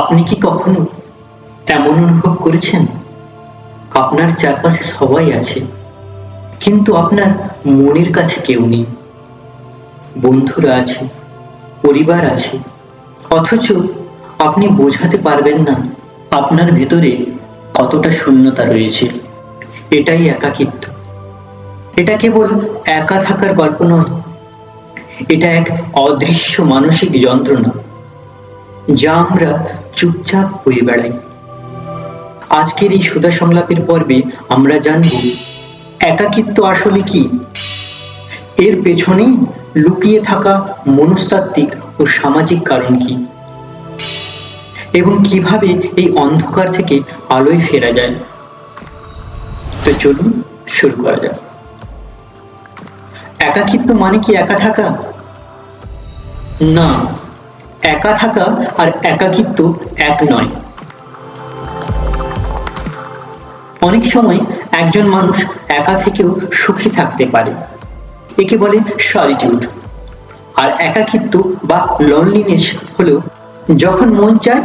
আপনি কি কখনো এমন অনুভব করেছেন? আপনার চারপাশে সবাই আছে, কিন্তু আপনার মনের কাছে কেউ নেই। বন্ধুরা আছে, পরিবার আছে, অথচ আপনি বোঝাতে পারবেন না আপনার ভেতরে কতটা শূন্যতা রয়েছে। এটাই একাকিত্ব। এটা কেবল একা থাকার গল্প নয়, এটা এক অদৃশ্য মানসিক যন্ত্রণা। যা আমরা চুপচাপ হয়ে বেড়াই। আজকের এই সুধা সংলাপের পর্বে আমরা জানব, একাকিত্ব আসলে কি? এর পেছনে লুকিয়ে থাকা মনস্তাত্ত্বিক ও সামাজিক কারণ কি? এবং কীভাবে এই অন্ধকার থেকে আলোয় ফেরা যায়? তো চলুন শুরু করা যাক। একাকিত্ব মানে কি একা থাকা? না একা থাকা আর একাকিত্ব এক নয়। অনেক সময় একজন মানুষ একা থেকেও সুখী থাকতে পারে। একে বলে সলিটিউড আর একাকিত্ব বা লনলিনেস হলো যখন মন চায়,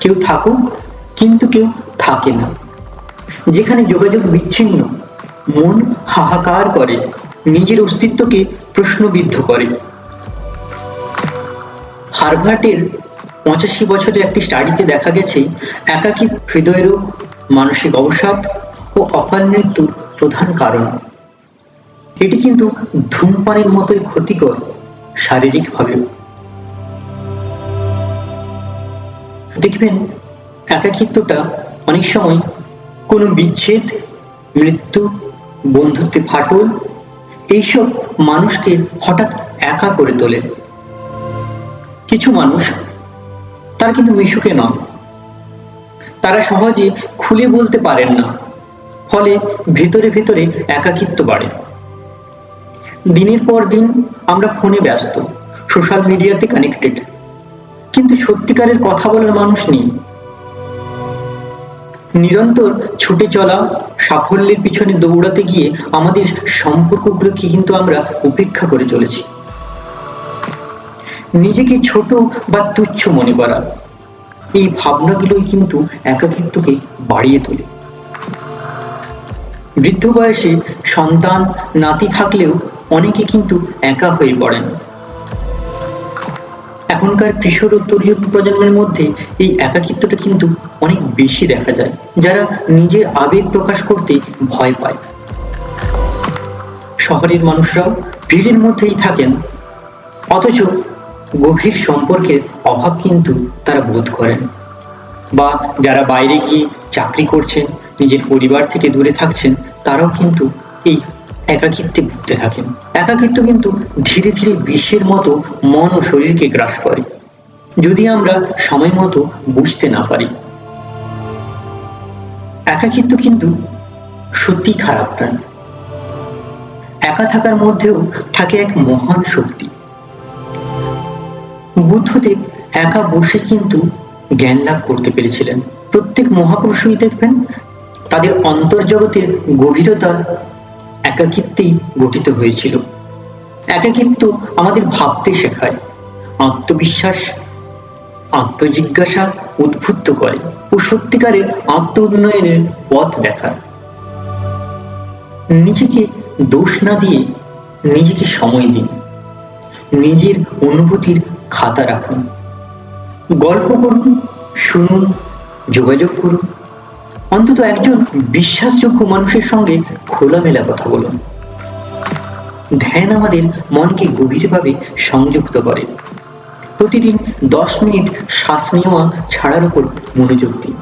কেউ থাকুক, কিন্তু কেউ থাকে না। যেখানে যোগাযোগ বিচ্ছিন্ন, মন হাহাকার করে, নিজের অস্তিত্বকে প্রশ্নবিদ্ধ করে। হার্ভার্টের পঁচাশি বছরের একটি স্টাডিতে দেখা গেছে একাকী হৃদয়রোগ মানসিক অবসাদ ও অকাল মৃত্যুর প্রধান কারণ। এটি কিন্তু ধূমপানের মতোই ক্ষতিকর শারীরিকভাবে। দেখবেন, একাকিত্বটা অনেক সময় কোনো বিচ্ছেদ, মৃত্যু, বন্ধুত্বে ফাটল, এইসব মানুষকে হঠাৎ একা করে তোলে। কিছু মানুষ, তারা কিন্তু মিশুকে নন। তারা সহজে খুলে বলতে পারেন না, ফলে ভেতরে ভেতরে একাকিত্ব বাড়ে। দিনের পর দিন আমরা ফোনে ব্যস্ত সোশ্যাল মিডিয়াতে কানেক্টেড কিন্তু সত্যিকারের কথা বলার মানুষ নেই। নিরন্তর ছুটে চলা, সাফল্যের পিছনে দৌড়াতে গিয়ে আমাদের সম্পর্কগুলোকে কিন্তু আমরা উপেক্ষা করে চলেছি। নিজেকে ছোট বা তুচ্ছ মনে করা। এই ভাবনাগুলোই কিন্তু একাকিত্বকে বাড়িয়ে তোলে। বৃদ্ধ বয়সে সন্তান, নাতি থাকলেও অনেকে কিন্তু একা হয়ে পড়েন। এখনকার কিশোর ও তরুণ প্রজন্মের মধ্যে এই একাকিত্বটা কিন্তু অনেক বেশি দেখা যায়, যারা নিজের আবেগ প্রকাশ করতে ভয় পায়। শহরের মানুষরাও ভিড়ের মধ্যেই থাকেন। অথচ গভীর সম্পর্কের অভাব কিন্তু তারা বোধ করেন। বা যারা বাইরে গিয়ে চাকরি করছেন, নিজের পরিবার থেকে দূরে থাকছেন, তারাও কিন্তু এই একাকিত্বে ভুগতে থাকেন। একাকিত্ব কিন্তু ধীরে ধীরে বিষের মতো মন ও শরীরকে গ্রাস করে, যদি আমরা সময় মতো বুঝতে না পারি। একাকিত্ব কিন্তু সত্যি খারাপ প্রাণ। একা থাকার মধ্যেও থাকে এক মহান শক্তি। বুদ্ধদেব একা বসে কিন্তু জ্ঞান লাভ করতে পেরেছিলেন। প্রত্যেক মহাপুরুষই দেখবেন তাদের অন্তর্জগতের গভীরতা একাকিত্বেই গঠিত হয়েছিল। একাকিত্ব আমাদের ভাবতে শেখায়, আত্মবিশ্বাস, আত্মজিজ্ঞাসা উদ্বুদ্ধ করে ও সত্যিকারের আত্ম উন্নয়নের পথ দেখায়। নিজেকে দোষ না দিয়ে নিজেকে সময় দিন। নিজের অনুভূতির খাতা রাখুন। গল্প করুন, শুনুন, যোগাযোগ করুন। অন্তত একজন বিশ্বাসযোগ্য মানুষের সঙ্গে খোলামেলা কথা বলুন। ধ্যান আমাদের মনকে গভীরভাবে সংযুক্ত করে। প্রতিদিন দশ মিনিট শ্বাস নেওয়া ছাড়ার উপর মনোযোগ দিন।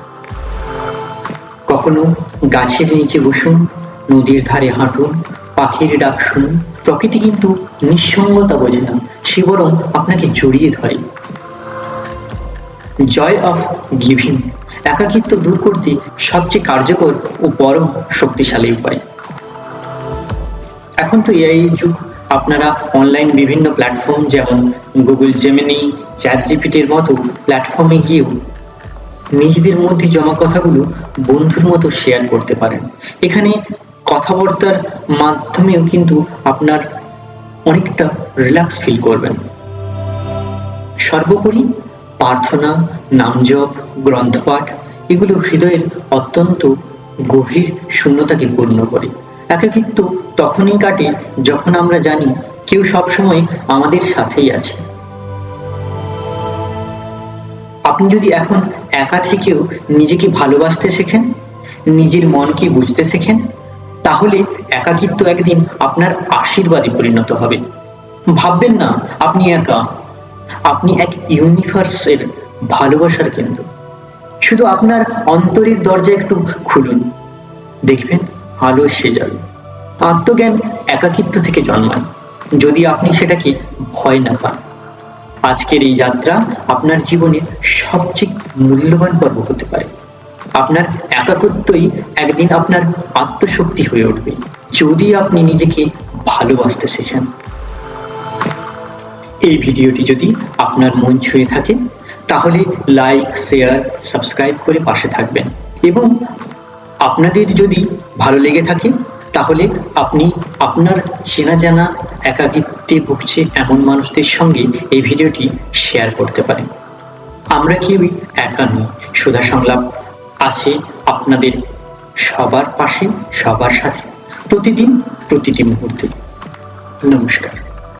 কখনো গাছের নিচে বসুন, নদীর ধারে হাঁটুন পাখির ডাক শুনুন। প্রকৃতি কিন্তু নিঃসঙ্গতা বোঝে না। সে বরং আপনাকে জড়িয়ে ধরে। Joy of giving. একাকিত্ব দূর করতে সবচেয়ে কার্যকর ও বড় শক্তিশালী উপায়। এখন তো এআই যুগ। আপনারা অনলাইন বিভিন্ন প্ল্যাটফর্ম যেমন গুগল জেমিনি চ্যাট জিপিটির মতো প্ল্যাটফর্মে গিয়েও নিজেদের মধ্যে জমা কথাগুলো বন্ধুর মতো শেয়ার করতে পারেন। এখানে কথাবার্তার মাধ্যমেও কিন্তু আপনার অনেকটা রিল্যাক্স ফিল করবেন। সর্বোপরি প্রার্থনা, নামজপ, গ্রন্থপাঠ, এগুলো হৃদয়ের অত্যন্ত গভীর শূন্যতাকে পূর্ণ করে। একাকিত্ব তখনই কাটে যখন আমরা জানি কেউ সবসময় আমাদের সাথেই আছে। আপনি যদি এখন একা থেকেও নিজেকে ভালোবাসতে শেখেন, নিজের মনকে বুঝতে শেখেন তাহলে একাকিত্ব একদিন আপনার আশীর্বাদে পরিণত হবে। ভাববেন না, আপনি একা। আপনি এক ইউনিভার্সের ভালোবাসার কেন্দ্র। শুধু আপনার অন্তরের দরজা একটু খুলুন। দেখবেন আলো এসে যাবে। আত্মজ্ঞান একাকিত্ব থেকে জন্মায়। যদি আপনি সেটাকে ভয় না পান। আজকের এই যাত্রা আপনার জীবনে সবচেয়ে মূল্যবান পর্ব হতে পারে। আপনার একাকত্বই একদিন আপনার আত্মশক্তি হয়ে উঠবে। যদি আপনি নিজেকে ভালোবাসতে শেখেন। এই ভিডিওটি যদি আপনার মন ছুঁয়ে থাকে, তাহলে লাইক, শেয়ার, সাবস্ক্রাইব করে পাশে থাকবেন। এবং আপনাদের যদি ভালো লেগে থাকে, তাহলে আপনি আপনার চেনা জানা একাকিত্বে ভুগছে এমন মানুষদের সঙ্গে এই ভিডিওটি শেয়ার করতে পারেন। আমরা কেউই একা নই। সুধা সংলাপ আছে আপনাদের সবার পাশে সবার সাথে। প্রতিদিন প্রতিটি মুহূর্তে। নমস্কার।